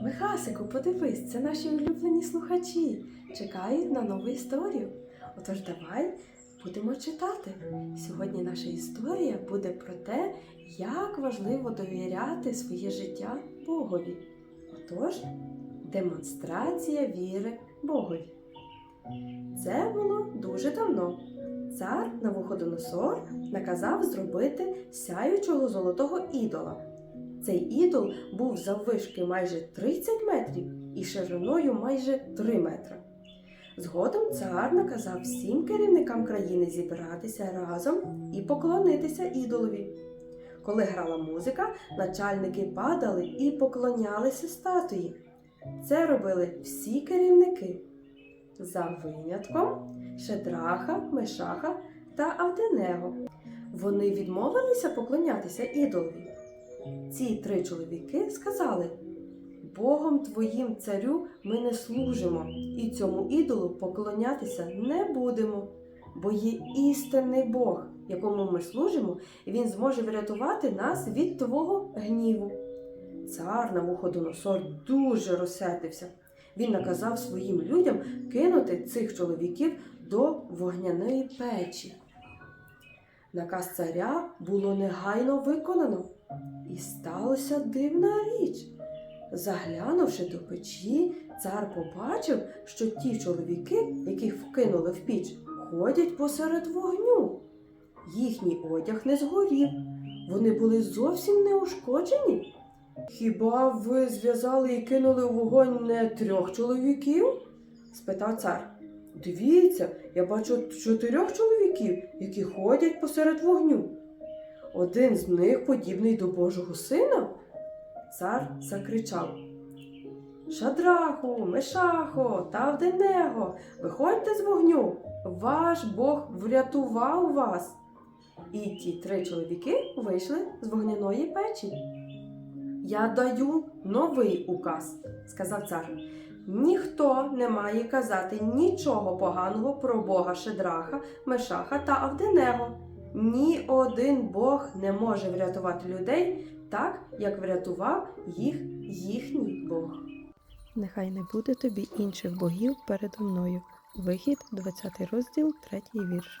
Михасику, подивись, це наші улюблені слухачі. Чекають на нову історію. Отож, давай будемо читати. Сьогодні наша історія буде про те, як важливо довіряти своє життя Богові. Отож, демонстрація віри Богові. Це було дуже давно. Цар Навуходоносор наказав зробити сяючого золотого ідола. Цей ідол був заввишки майже 30 метрів і шириною майже 3 метри. Згодом цар наказав всім керівникам країни зібратися разом і поклонитися ідолові. Коли грала музика, начальники падали і поклонялися статуї. Це робили всі керівники. За винятком Шедраха, Мешаха та Авденего. Вони відмовилися поклонятися ідолові. Ці три чоловіки сказали: Богом твоїм царю ми не служимо, і цьому ідолу поклонятися не будемо, бо є істинний Бог, якому ми служимо, і він зможе врятувати нас від твого гніву. Цар Навуходоносор дуже розсердився. Він наказав своїм людям кинути цих чоловіків до вогняної печі. Наказ царя було негайно виконано, і сталася дивна річ. Заглянувши до печі, цар побачив, що ті чоловіки, яких вкинули в піч, ходять посеред вогню. Їхній одяг не згорів, вони були зовсім не ушкоджені. Хіба ви зв'язали і кинули у вогонь не трьох чоловіків? спитав цар. Дивіться, я бачу чотирьох чоловіків, які ходять посеред вогню. Один з них подібний до Божого сина. Цар закричав. Шадраху, Мешахо та Авденего, виходьте з вогню. Ваш Бог врятував вас. І ті три чоловіки вийшли з вогняної печі. Я даю новий указ, сказав цар. Ніхто не має казати нічого поганого про Бога Шедраха, Мешаха та Авденего. Ні один Бог не може врятувати людей так, як врятував їх їхній Бог. Нехай не буде тобі інших богів передо мною. Вихід, 20 розділ, 3 вірш.